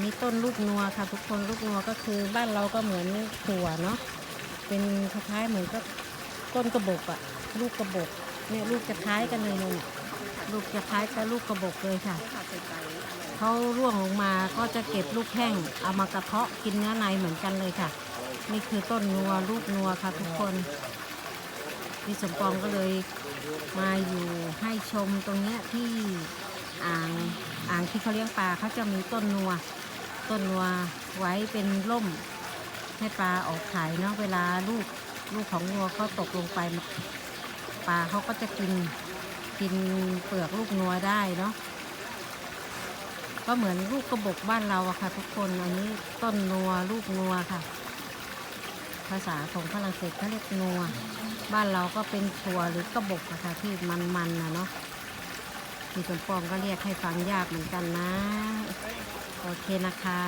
นนี้ต้นลูกนัวค่ะ ทุกคนลูกนัวก็คือบ้านเราก็เหมือนถั่วเนาะเป็นคล้ายๆเหมือนกับต้นกระบอกอะลูกกระบอกเนี่ยลูกจะคล้ายกันเลยเนี่ยลูกจะคล้ายกับลูกกระบอกเลยค่ะเขาร่วงลงมาก็จะเก็บลูกแห้งเอามากระเทาะกินเนื้อในเหมือนกันเลยค่ะ นี่คือต้นนัวลูกนัวค่ะทุกคนพี่สมปองก็เลยมาอยู่ให้ชมตรงเนี้ยที่อ่างอ่างที่เขาเลี้ยงปลาเขาจะมีต้นนัว ต้นนัวไว้เป็นร่มให้ปลาออกไข่เนาะเวลาลูกลูกของนัวเขาตกลงไปปลาเขาก็จะกินกินเปลือกลูกนัวได้เนาะก็เหมือนลูกกระบอกบ้านเราอะค่ะ ทุกคนอันนี้ต้นนัวลูกนัวค่ะ ภาษาของฝรั่งเศสเขาเรียกนัว บ้านเราก็เป็นถั่วหรือกระบอกอะค่ะที่มันๆนะเนาะพี่สมปองก็เรียกให้ฟังยากเหมือนกันนะ โอเคนะคะ